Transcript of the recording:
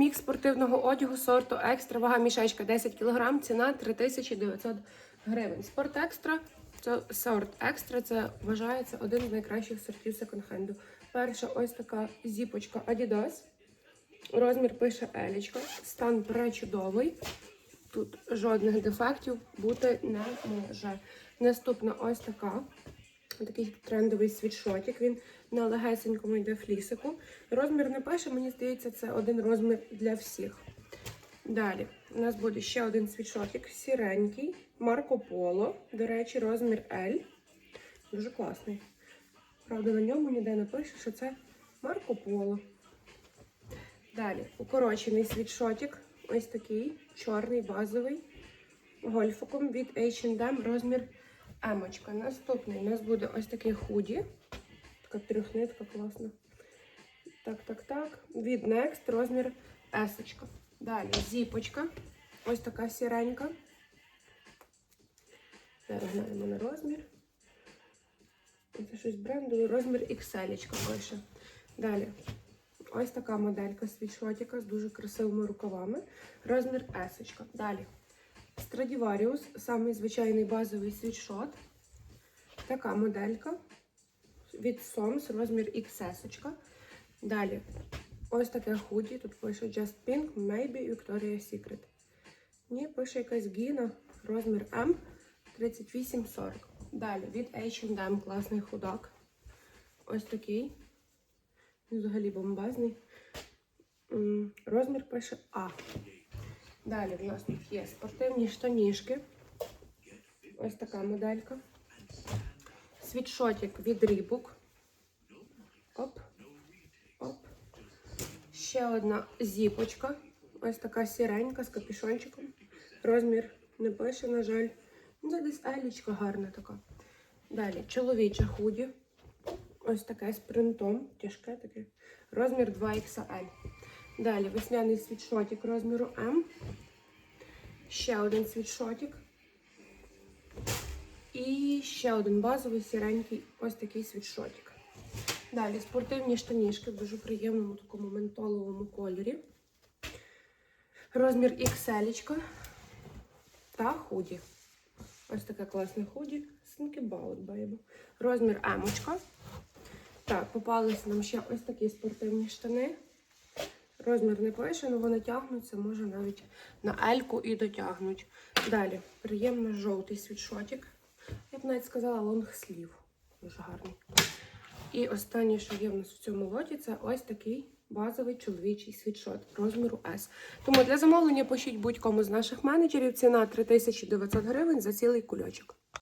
Мікс спортивного одягу сорту екстра, вага мішечка 10 кг, ціна 3900 гривень. Спорт екстра це сорт екстра, це вважається один з найкращих сортів секонд-хенду. Перша ось така зіпочка Adidas. Розмір пише Елічка. Стан пречудовий. Тут жодних дефектів бути не може. Наступна ось така. Такий трендовий світшотик. Він на легесенькому йде флісику. Розмір не пише, мені здається, це один розмір для всіх. Далі у нас буде ще один світшотик, сіренький, Марко Поло. До речі, розмір L. Дуже класний. Правда, на ньому ніде не пише, що це Марко Поло. Далі укорочений світшотик. Ось такий чорний базовий гольфиком від H&M розмір емочка. Наступний у нас буде ось такий худі. Така трьохнитка класна. Так, так, так. Від Next розмір есочка. Далі зіпочка. Ось така сіренька. Зараз глянемо на розмір. Це щось брендове. Розмір XL пише. Далі. Ось така моделька світшотика з дуже красивими рукавами. Розмір есочка. Далі. Stradivarius, самий звичайний базовий світшот. Така моделька від SOMS, розмір XS. Далі, ось таке худі. Тут пише Just Pink, Maybe Victoria's Secret. Ні, пише якась Гіна, розмір М 3840. Далі від H&M класний худак. Ось такий. Взагалі бомбезний. Розмір пише А. Далі в нас тут є спортивні штанішки. Ось така моделька. Світшотик від Reebok. Оп. Оп. Ще одна зіпочка. Ось така сіренька з капюшончиком. Розмір не пише, на жаль. Ну, Це десь елічка гарна така. Далі чоловіче худі. Ось таке з принтом. Тяжке таке. Розмір 2XL. Далі весняний світшотик розміру М. Ще один світшотик. І ще один базовий сіренький ось такий світшотик. Далі спортивні штанішки в дуже приємному такому ментоловому кольорі. Розмір XL та худі. Ось таке класне худі. About, baby. Розмір М. Так, попалися нам ще ось такі спортивні штани. Розмір не пише, але вони тягнуться, може навіть на ельку і дотягнуть. Далі, приємно жовтий світшотик. Я б навіть сказала лонгслів. Дуже гарний. І останнє, що є в нас в цьому лоті, це ось такий базовий чоловічий світшот розміру S. Тому для замовлення пишіть будь-кому з наших менеджерів. Ціна 3900 гривень за цілий кульочок.